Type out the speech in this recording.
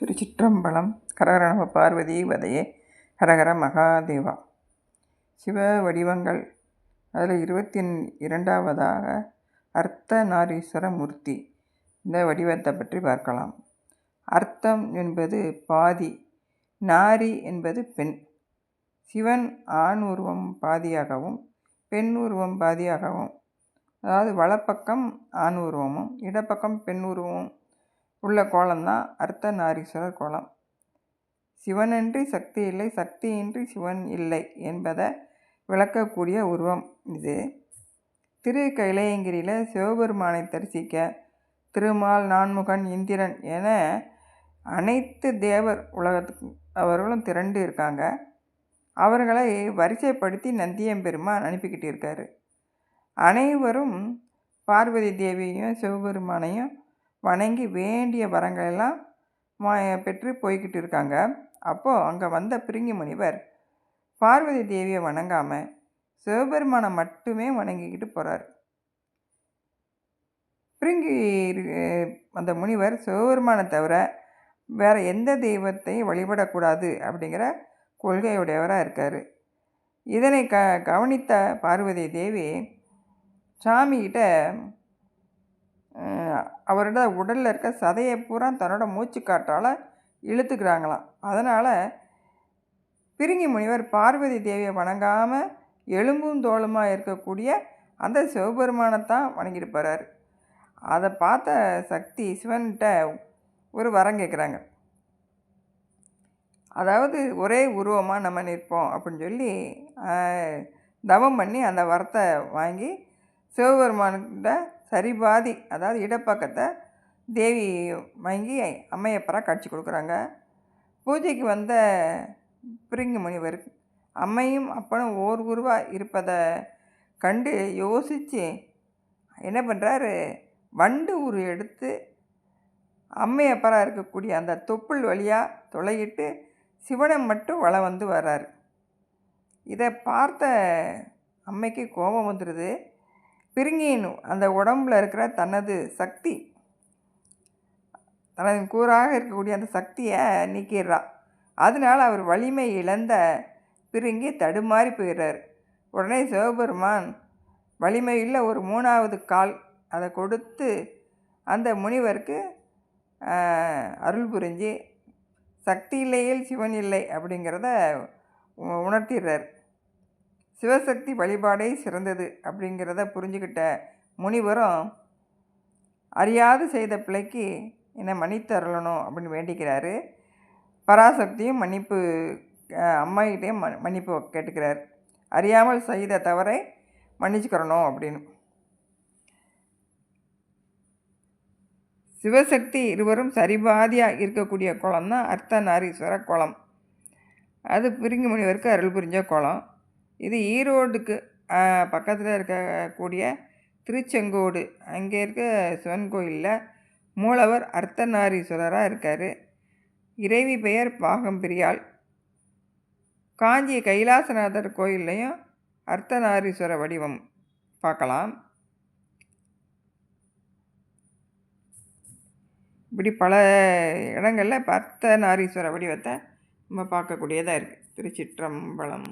திருச்சிற்றம்பலம் ஹரஹர நம பார்வதி வதையே ஹரஹர மகாதேவா. சிவ வடிவங்கள். அதில் இருபத்தி இரண்டாவதாக அர்த்த நாரீஸ்வர மூர்த்தி. இந்த வடிவத்தை பற்றி பார்க்கலாம். அர்த்தம் என்பது பாதி நாரி என்பது பெண். சிவன் ஆண் உருவம் பாதியாகவும் பெண் உருவம் பாதியாகவும். அதாவது வலப்பக்கம் ஆண் உருவமும் இடப்பக்கம் பெண் உருவமும். உள்ள கோலம்தான் அர்த்த நாரீஸ்வரர் கோலம். சிவனின்றி சக்தி இல்லை சக்தியின்றி சிவன் இல்லை என்பதை விளக்கக்கூடிய உருவம் இது. திரு கைலையங்கிரியில் சிவபெருமானை தரிசிக்க திருமால் நான்முகன் இந்திரன் என அனைத்து தேவர் உலகத்துக்கு அவர்களும் திரண்டு இருக்காங்க. அவர்களை வரிசைப்படுத்தி நந்தியம்பெருமான் அனுப்பிக்கிட்டு இருக்காரு அனைவரும் பார்வதி தேவியையும் சிவபெருமானையும் வணங்கி வேண்டிய வரங்களெல்லாம் பெற்று போய்கிட்டு இருக்காங்க. அப்போது அங்கே வந்த பிரிங்கி முனிவர் பார்வதி தேவியை வணங்காமல் சிவபெருமானை மட்டுமே வணங்கிக்கிட்டு போகிறார் பிரிங்கி அந்த முனிவர் சிவபெருமானை தவிர வேறு எந்த தெய்வத்தையும் வழிபடக்கூடாது அப்படிங்கிற கொள்கையுடையவராக இருக்கார். இதனை க கவனித்த பார்வதி தேவி சாமிகிட்ட அவரோட உடலில் இருக்க சதையை பூரா தன்னோட மூச்சு காற்றால் இழுத்துக்கிறாங்களாம். அதனால் பிரிங்கி முனிவர் பார்வதி தேவியை வணங்காமல் எலும்பும் தோளுமாக இருக்கக்கூடிய அந்த சிவபெருமானைத்தான் வணங்கிட்டு போகிறார் அதை பார்த்த சக்தி சிவன்கிட்ட ஒரு வரம் கேட்குறாங்க அதாவது ஒரே உருவமாக நம்ம நிற்போம் அப்படின்னு சொல்லி தவம் பண்ணி அந்த வரத்தை வாங்கி சிவபெருமான்கிட்ட சரிபாதி அதாவது இடப்பக்கத்தை தேவி வாங்கி அம்மையப்பராக காட்சி கொடுக்குறாங்க. பூஜைக்கு வந்த பிரிங்கு முனிவர் அம்மையும் அப்பனும் ஓர் குருவாக இருப்பதை கண்டு யோசித்து என்ன பண்ணுறாரு வண்டு உரு எடுத்து அம்மையப்பராக இருக்கக்கூடிய அந்த தொப்புள் வழியாக துளையிட்டு சிவனை மட்டும் வளம் வந்து வர்றார். இதை பார்த்த அம்மைக்கு கோபம் வந்துடுது பிரிங்கின் அந்த உடம்பில் இருக்கிற தனது சக்தி தனது கூறாக இருக்கக்கூடிய அந்த சக்தியை நீக்கிடுறான் அதனால் அவர் வலிமை இழந்த பிரிங்கி தடுமாறி போயிடுறார். உடனே சிவபெருமான் வலிமையில் ஒரு மூணாவது கால் அதை கொடுத்து அந்த முனிவருக்கு அருள் புரிஞ்சு சக்தி இல்லையில் சிவன் இல்லை அப்படிங்கிறத உணர்த்திடுறார். சிவசக்தி வழிபாடே சிறந்தது அப்படிங்கிறத புரிஞ்சுக்கிட்ட முனிவரும் அறியாது செய்த பிள்ளைக்கு என்னை மன்னித்தரலணும் அப்படின்னு வேண்டிக்கிறாரு. பராசக்தியும் மன்னிப்பு அம்மாகிட்டையும் மன்னிப்பு கேட்டுக்கிறார். அறியாமல் செய்த தவறை மன்னிச்சுக்கிறணும் அப்படின்னு. சிவசக்தி இருவரும் சரிபாதியாக இருக்கக்கூடிய குளம் தான் அர்த்தநாரீஸ்வர குளம். அது பிரிங்கு முனிவருக்கு அருள் புரிஞ்ச குளம். இது ஈரோடுக்கு பக்கத்தில் இருக்கக்கூடிய திருச்செங்கோடு. அங்கே இருக்க சிவன் கோயிலில் மூலவர் அர்த்தநாரீஸ்வரராக இருக்கார். இறைவி பெயர் பாகம்பிரியாள். காஞ்சி கைலாசநாதர் கோயில்லையும் அர்த்தநாரீஸ்வர வடிவம். பார்க்கலாம். இப்படி பல இடங்களில் இப்போ அர்த்தநாரீஸ்வர வடிவத்தை நம்ம பார்க்கக்கூடியதாக இருக்குது திருச்சிற்றம்பலம்.